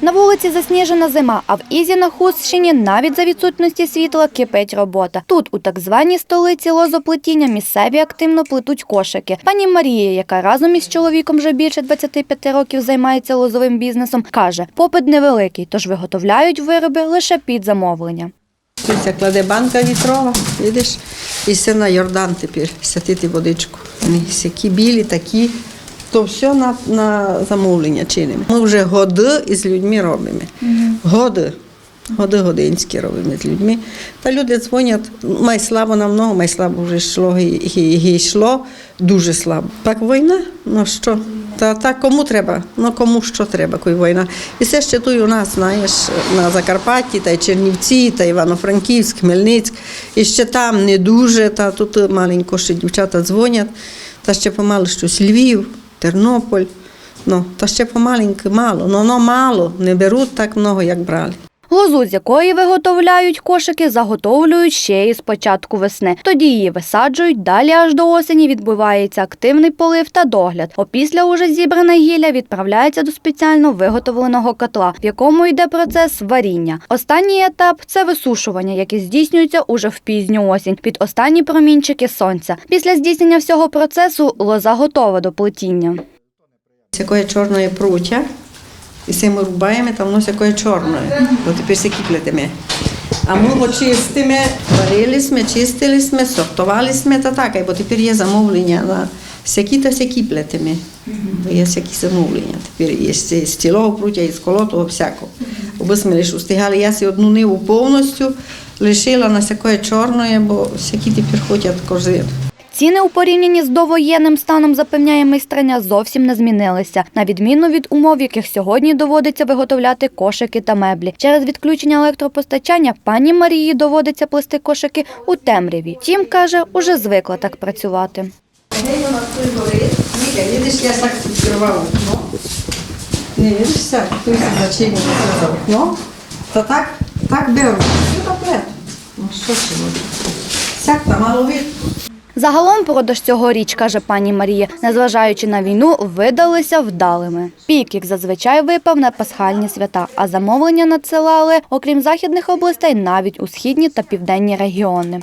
На вулиці засніжена зима, а в Ізі на Хустщині навіть за відсутності світла кипить робота. Тут, у так званій столиці лозоплетіння, місцеві активно плетуть кошики. Пані Марія, яка разом із чоловіком вже більше 25 років займається лозовим бізнесом, каже, попит невеликий, тож виготовляють вироби лише під замовлення. Дивіться, кладе банка літрова, видиш, і все на Йордан тепер сятити водичку. Вони всякі білі, такі. То все на, на замовлення чинимо. Ми вже годи із людьми робимо. Годи. Годи годинські робимо з людьми. Та люди дзвонять, май слабо намного, май слабо вже йшло, і, йшло дуже слабо. Так війна, ну що? Та так кому треба? Ну кому що треба, коли війна. І все ще тут у нас, знаєш, на Закарпатті, та й Чернівці, та Івано-Франківськ, Хмельницьк. І ще там не дуже, та тут маленько ще дівчата дзвонять, та ще помалу щось Львів, Тернополь. Ну, та ще помаленьку мало. Ну, воно мало, не беруть так много, як брали. Лозу, з якої виготовляють кошики, заготовлюють ще із початку весни. Тоді її висаджують, далі аж до осені відбувається активний полив та догляд. Опісля уже зібрана гілля відправляється до спеціально виготовленого котла, в якому йде процес варіння. Останній етап це висушування, яке здійснюється уже в пізню осінь під останні промінчики сонця. Після здійснення всього процесу лоза готова до плетіння. З якої чорної пруття, і все ми рубаємо, там воно якої чорної, бо тепер все кіплетиме. А ми його чистимо, варили ми, чистили ми, сортували ми, та так, бо тепер є замовлення на всякі та всякі плетиме. Бо є всякі замовлення. Тепер є з цілого пруття, і з колотого, всякого. Аби ми лише устигали, я си одну ниву повністю лишила на всякої чорної, бо всякі тепер хочуть кожи. Ціни у порівнянні з довоєнним станом, запевняє майстриня, зовсім не змінилися, на відміну від умов, яких сьогодні доводиться виготовляти кошики та меблі. Через відключення електропостачання пані Марії доводиться плести кошики у темряві. Тім каже, уже звикла так працювати. видиш, я так так, беру. Що таке? Ну, що ще може? Сяк, там мало видно. Загалом продаж цьогоріч, каже пані Марія, незважаючи на війну, видалися вдалими. Пік, як зазвичай, випав на пасхальні свята, а замовлення надсилали, окрім західних областей, навіть у східні та південні регіони.